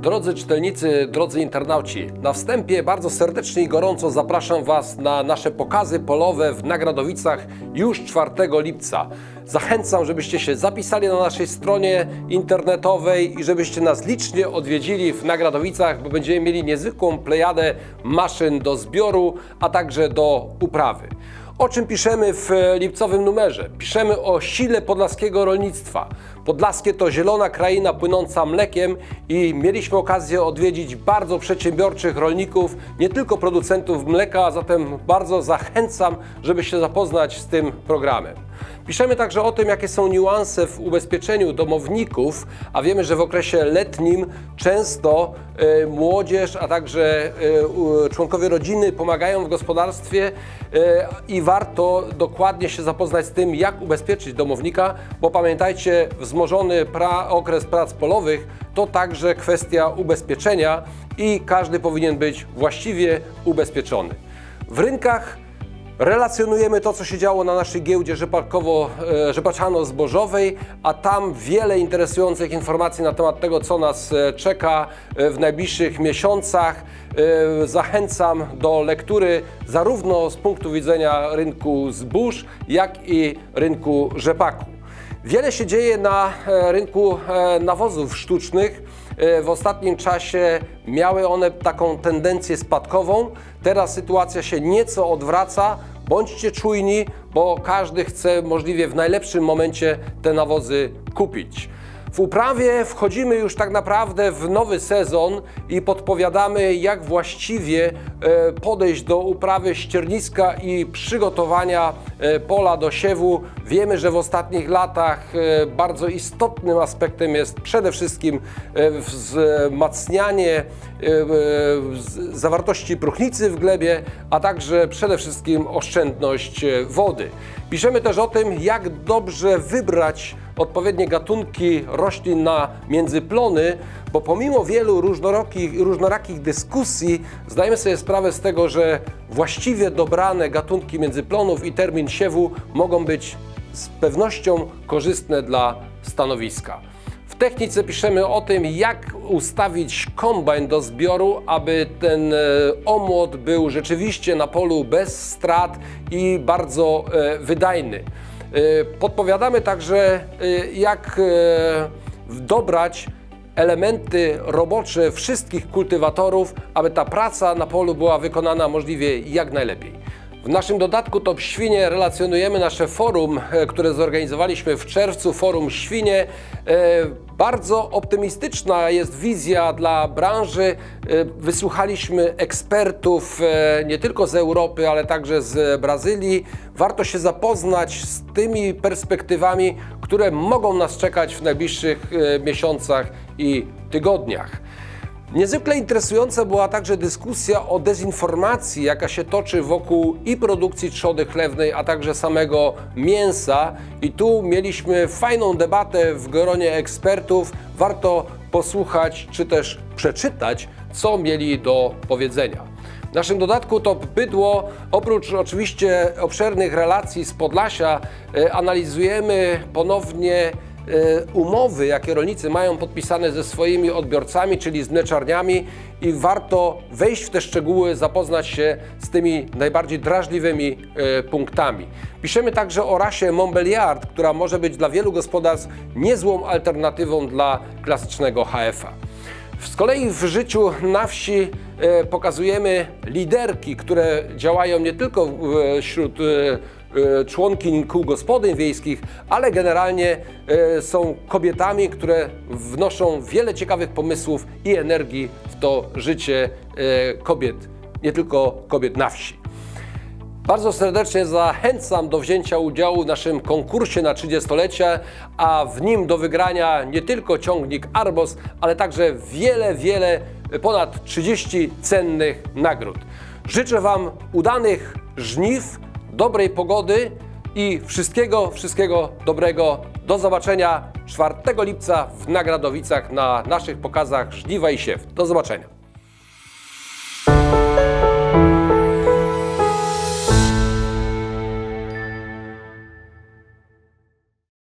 Drodzy czytelnicy, drodzy internauci, na wstępie bardzo serdecznie i gorąco zapraszam Was na nasze pokazy polowe w Nagradowicach już 4 lipca. Zachęcam, żebyście się zapisali na naszej stronie internetowej i żebyście nas licznie odwiedzili w Nagradowicach, bo będziemy mieli niezwykłą plejadę maszyn do zbioru, a także do uprawy. O czym piszemy w lipcowym numerze? Piszemy o sile podlaskiego rolnictwa. Podlaskie to zielona kraina płynąca mlekiem i mieliśmy okazję odwiedzić bardzo przedsiębiorczych rolników, nie tylko producentów mleka, a zatem bardzo zachęcam, żeby się zapoznać z tym programem. Piszemy także o tym, jakie są niuanse w ubezpieczeniu domowników, a wiemy, że w okresie letnim często e, młodzież, a także u- członkowie rodziny pomagają w gospodarstwie e, i warto dokładnie się zapoznać z tym, jak ubezpieczyć domownika, bo pamiętajcie, wzmożony pra- okres prac polowych to także kwestia ubezpieczenia i każdy powinien być właściwie ubezpieczony. W rynkach Relacjonujemy to, co się działo na naszej giełdzie e, rzepaczano-zbożowej, a tam wiele interesujących informacji na temat tego, co nas e, czeka e, w najbliższych miesiącach. Zachęcam do lektury zarówno z punktu widzenia rynku zbóż, jak i rynku rzepaku. Wiele się dzieje na e, rynku e, nawozów sztucznych. E, W ostatnim czasie miały one taką tendencję spadkową. Teraz sytuacja się nieco odwraca. Bądźcie czujni, bo każdy chce możliwie w najlepszym momencie te nawozy kupić. W uprawie wchodzimy już tak naprawdę w nowy sezon i podpowiadamy, jak właściwie e, podejść do uprawy ścierniska i przygotowania e, pola do siewu. Wiemy, że w ostatnich latach e, bardzo istotnym aspektem jest przede wszystkim wzmacnianie zawartości próchnicy w glebie, a także przede wszystkim oszczędność wody. Piszemy też o tym, jak dobrze wybrać odpowiednie gatunki roślin na międzyplony, bo pomimo wielu różnorakich, różnorakich dyskusji zdajemy sobie sprawę z tego, że właściwie dobrane gatunki międzyplonów i termin siewu mogą być z pewnością korzystne dla stanowiska. W technice piszemy o tym, jak ustawić kombajn do zbioru, aby ten e, omłot był rzeczywiście na polu bez strat i bardzo e, wydajny. E, Podpowiadamy także, e, jak e, dobrać elementy robocze wszystkich kultywatorów, aby ta praca na polu była wykonana możliwie jak najlepiej. W naszym dodatku Top Świnie relacjonujemy nasze forum, e, które zorganizowaliśmy w czerwcu, forum Świnie. E, Bardzo optymistyczna jest wizja dla branży. E, Wysłuchaliśmy ekspertów nie tylko z Europy, ale także z Brazylii. Warto się zapoznać z tymi perspektywami, które mogą nas czekać w najbliższych miesiącach i tygodniach. Niezwykle interesująca była także dyskusja o dezinformacji, jaka się toczy wokół i produkcji trzody chlewnej, a także samego mięsa. I tu mieliśmy fajną debatę w gronie ekspertów. Warto posłuchać czy też przeczytać, co mieli do powiedzenia. W naszym dodatku to bydło, oprócz oczywiście obszernych relacji z Podlasia, e, analizujemy ponownie umowy, jakie rolnicy mają podpisane ze swoimi odbiorcami, czyli z mleczarniami i warto wejść w te szczegóły, zapoznać się z tymi najbardziej drażliwymi e, punktami. Piszemy także o rasie Montbéliard, która może być dla wielu gospodarstw niezłą alternatywą dla klasycznego HF-a. Z kolei w życiu na wsi e, pokazujemy liderki, które działają nie tylko e, wśród e, e, członkiń kół gospodyń wiejskich, ale generalnie e, są kobietami, które wnoszą wiele ciekawych pomysłów i energii w to życie e, kobiet, nie tylko kobiet na wsi. Bardzo serdecznie zachęcam do wzięcia udziału w naszym konkursie na 30-lecie, a w nim do wygrania nie tylko ciągnik Arbos, ale także wiele, wiele, ponad 30 cennych nagród. Życzę Wam udanych żniw, dobrej pogody i wszystkiego, wszystkiego dobrego. Do zobaczenia 4 lipca w Nagradowicach na naszych pokazach Żniwa i Siew. Do zobaczenia.